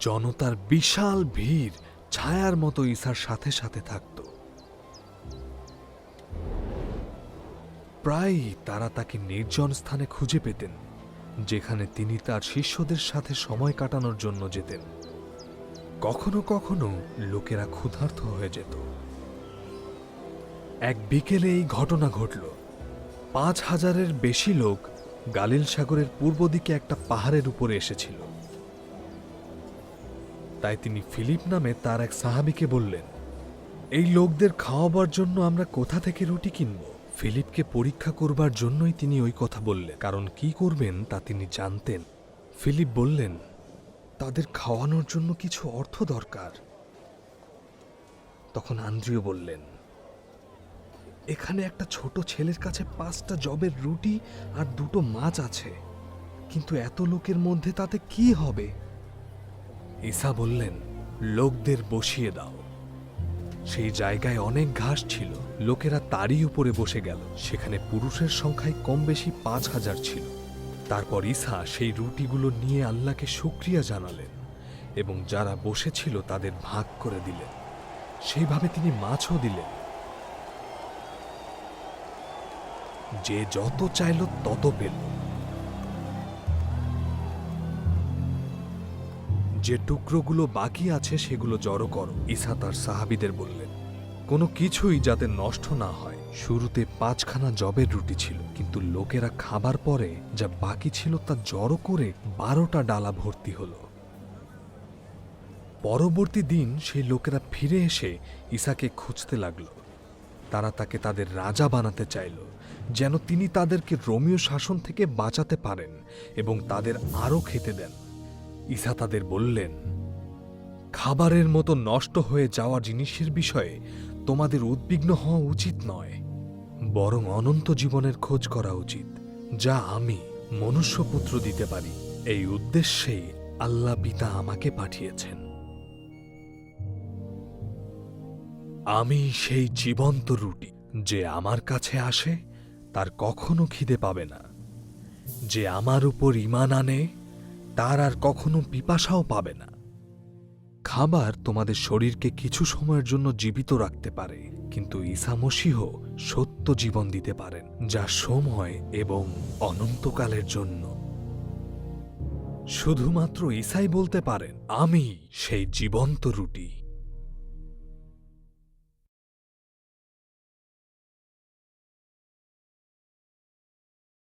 জনতার বিশাল ভিড় ছায়ার মতো ঈসার সাথে সাথে থাকত। প্রায়ই তারা তাকে নির্জন স্থানে খুঁজে পেতেন, যেখানে তিনি তার শিষ্যদের সাথে সময় কাটানোর জন্য যেতেন। কখনো কখনো লোকেরা ক্ষুধার্ত হয়ে যেত। এক বিকেলে এই ঘটনা ঘটল। পাঁচ হাজারের বেশি লোক গালিল সাগরের পূর্ব দিকে একটা পাহাড়ের উপরে এসেছিল। তাই তিনি ফিলিপ নামে তার এক সাহাবিকে বললেন, এই লোকদের খাওয়াবার জন্য আমরা কোথা থেকে রুটি কিনব? ফিলিপকে পরীক্ষা করবার জন্যই তিনি ওই কথা বললেন। কারণ কি করবেন তা তিনি জানতেন। ফিলিপ বললেন, তাদের খাওয়ানোর জন্য কিছু অর্থ দরকার। তখন আন্দ্রিয় বললেন, এখানে একটা ছোট ছেলের কাছে পাঁচটা জবের রুটি আর দুটো মাছ আছে। কিন্তু এত লোকের মধ্যে তাতে কি হবে? ঈসা বললেন, লোকদের বসিয়ে দাও। সেই জায়গায় অনেক ঘাস ছিল। লোকেরা তারই উপরে বসে গেল। সেখানে পুরুষের সংখ্যায় কম বেশি পাঁচ হাজার ছিল। তারপর ঈসা সেই রুটিগুলো নিয়ে আল্লাহকে শুক্রিয়া জানালেন এবং যারা বসেছিল তাদের ভাগ করে দিলেন। সেইভাবে তিনি মাছও দিলেন। যে যত চাইল তত পেল। যে টুকরোগুলো বাকি আছে সেগুলো জড়ো করো, ঈসা তার সাহাবিদের বললেন। কোনো কিছুই যাতে নষ্ট না হয়। শুরুতে পাঁচখানা জবের রুটি ছিল, কিন্তু লোকেরা খাবার পরে যা বাকি ছিল তা জড়ো করে বারোটা ডালা ভর্তি হলো। পরবর্তী দিন সেই লোকেরা ফিরে এসে ঈসাকে খুঁজতে লাগল। তারা তাকে তাদের রাজা বানাতে চাইল, যেন তিনি তাদেরকে রোমীয় শাসন থেকে বাঁচাতে পারেন এবং তাদের আরও খেতে দেন। ঈসা তাদের বললেন, খাবারের মতো নষ্ট হয়ে যাওয়া জিনিসের বিষয়ে তোমাদের উদ্বিগ্ন হওয়া উচিত নয়, বরং অনন্ত জীবনের খোঁজ করা উচিত, যা আমি, মনুষ্যপুত্র, দিতে পারি। এই উদ্দেশ্যেই আল্লাহ পিতা আমাকে পাঠিয়েছেন। আমি সেই জীবন্ত রুটি, যে আমার কাছে আসে, তার কখনো খিদে পাবে না। যে আমার উপর ইমান আনে তার আর কখনো পিপাসাও পাবে না। খাবার তোমাদের শরীরকে কিছু সময়ের জন্য জীবিত রাখতে পারে, কিন্তু ঈসা মসীহ সত্য জীবন দিতে পারেন, যা সময় এবং অনন্তকালের জন্য। শুধুমাত্র ঈসাই বলতে পারেন, আমি সেই জীবন্ত রুটি।